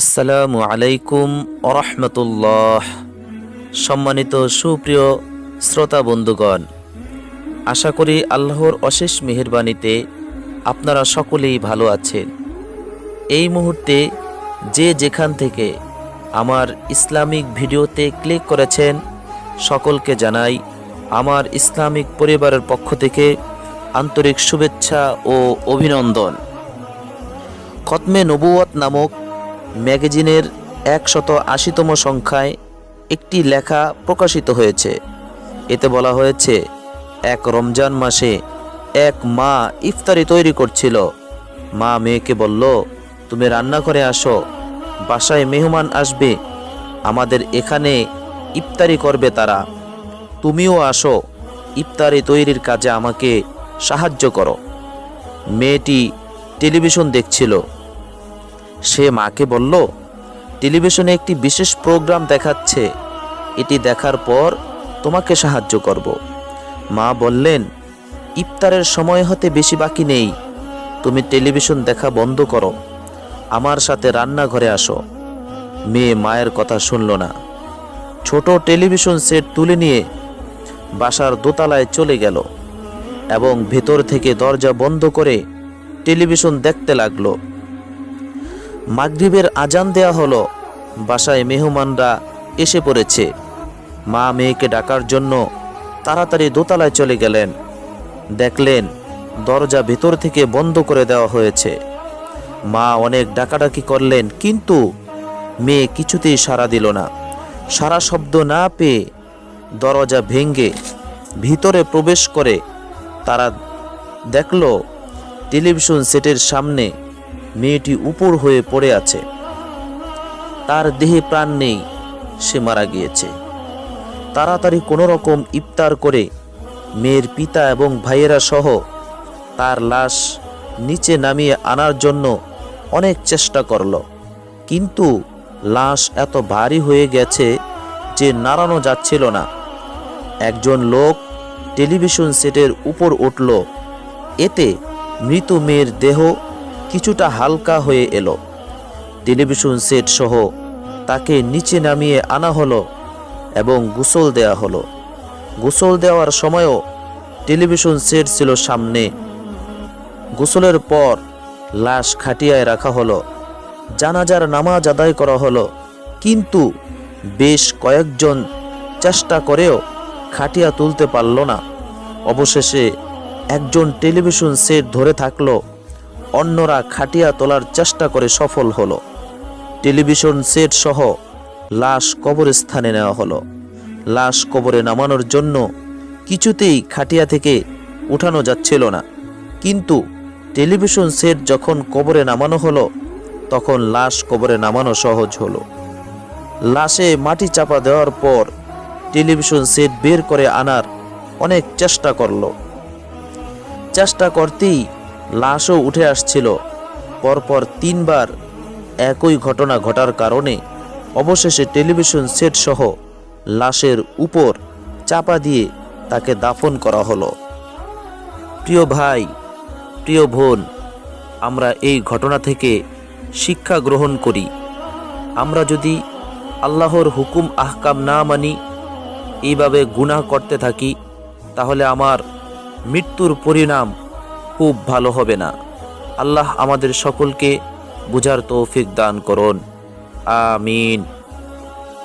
আসসালামু আলাইকুম আরহামতুল্লাহ সম্মানিত সুপ্রিয় শ্রোতা বন্ধুগণ, আশা করি আল্লাহর অশেষ মেহেরবানিতে আপনারা সকলেই ভালো আছেন। এই মুহূর্তে যে যেখান থেকে আমার ইসলামিক ভিডিওতে ক্লিক করেছেন, সকলকে জানাই আমার ইসলামিক পরিবারের পক্ষ থেকে আন্তরিক শুভেচ্ছা ও অভিনন্দন। খতমে নবুয়ত নামক ম্যাগাজিনের একশত আশিতম সংখ্যায় একটি লেখা প্রকাশিত হয়েছে। এতে বলা হয়েছে, এক রমজান মাসে এক মা ইফতারি তৈরি করছিল। মা মেয়েকে বলল, তুমি রান্নাঘরে আসো, বাসায় মেহমান আসবে, আমাদের এখানে ইফতারি করবে তারা। তুমিও আসো, ইফতারি তৈরির কাজে আমাকে সাহায্য করো। মেয়েটি টেলিভিশন দেখছিল। সে মাকে বলল, টেলিভিশনে একটি বিশেষ প্রোগ্রাম দেখাচ্ছে। এটি দেখার পর তোমাকে সাহায্য করব। মা বললেন, ইফতারের সময় হতে বেশি বাকি নেই। তুমি টেলিভিশন দেখা বন্ধ করো। আমার সাথে রান্নাঘরে আসো। মেয়ে মায়ের কথা শুনল না। ছোট টেলিভিশন সেট তুলে নিয়ে বাসার দোতলায় চলে গেল এবং ভেতর থেকে দরজা বন্ধ করে টেলিভিশন দেখতে লাগল। মাগরিবের আজান দেয়া হলো। বাসায় মেহমানরা এসে পড়েছে। মা মেয়েকে ডাকার জন্য তাড়াতাড়ি দোতলায় চলে গেলেন। দেখলেন, দরজা ভেতর থেকে বন্ধ করে দেওয়া হয়েছে। মা অনেক ডাকাডাকি করলেন, কিন্তু মেয়ে কিছুতেই সাড়া দিল না। সারা শব্দ না পেয়ে দরজা ভেঙ্গে ভিতরে প্রবেশ করে তারা দেখল, টেলিভিশন সেটের সামনে মেয়েটি উপর হয়ে পড়ে আছে। তার দেহে প্রাণ নেই, সে মারা গিয়েছে। তাড়াতাড়ি কোনো রকম ইফতার করে মেয়ের পিতা এবং ভাইয়েরা সহ তার লাশ নিচে নামিয়ে আনার জন্য অনেক চেষ্টা করল। কিন্তু লাশ এত ভারী হয়ে গেছে যে নাড়ানো যাচ্ছিল না। একজন লোক টেলিভিশন সেটের উপর উঠল। এতে মৃত মেয়ের দেহ কিছুটা হালকা হয়ে এলো। টেলিভিশন সেট সহ তাকে নিচে নামিয়ে আনা হলো এবং গোসল দেয়া হলো। গোসল দেওয়ার সময়ও টেলিভিশন সেট ছিল সামনে। গোসলের পর লাশ খাটিয়ায় রাখা হলো। জানাজার নামাজ আদায় করা হলো। কিন্তু বেশ কয়েকজন চেষ্টা করেও খাটিয়া তুলতে পারল না। অবশেষে একজন টেলিভিশন সেট ধরে থাকল। অন্যরা খাটিয়া তোলার চেষ্টা করে সফল হলো। টেলিভিশন সেট সহ লাশ কবরস্থানে নেওয়া হলো। লাশ কবরে নামানোর জন্য কিছুতেই খাটিয়া থেকে উঠানো যাচ্ছিল না। কিন্তু টেলিভিশন সেট যখন কবরে নামানো হলো, তখন লাশ কবরে নামানো সহজ হলো। লাশে মাটি চাপা দেওয়ার পর টেলিভিশন সেট বের করে আনার অনেক চেষ্টা করল। চেষ্টা করতেই লাশও উঠে আসছিল। পরপর তিনবার একই ঘটনা ঘটার কারণে অবশেষে টেলিভিশন সেট সহ লাশের উপর চাপা দিয়ে তাকে দাফন করা হলো। প্রিয় ভাই, প্রিয় বোন, আমরা এই ঘটনা থেকে শিক্ষা গ্রহণ করি। আমরা যদি আল্লাহর হুকুম আহকাম না মানি, এইভাবে গুনাহ করতে থাকি, তাহলে আমার মৃত্যুর পরিণাম খুব ভালো হবে না। আল্লাহ আমাদের সকলকে বুঝার তৌফিক দান করুন। আমিন।